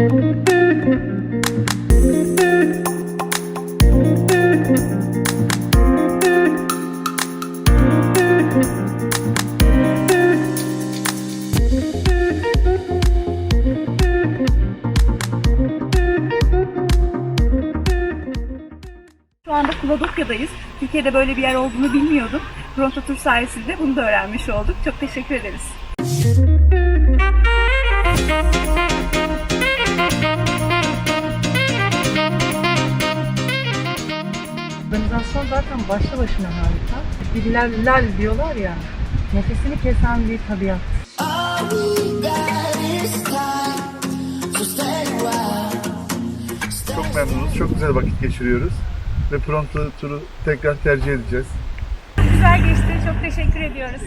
Şu anda Kuladokya'dayız. Türkiye'de böyle bir yer olduğunu bilmiyordum. Pronto Tur sayesinde bunu da öğrenmiş olduk. Çok teşekkür ederiz. Organizasyon zaten başlı başına harika. Diller lal diyorlar ya. Nefesini kesen bir tabiat. Çok memnunuz. Çok güzel vakit geçiriyoruz. Ve Pronto turu tekrar tercih edeceğiz. Güzel geçti. Çok teşekkür ediyoruz.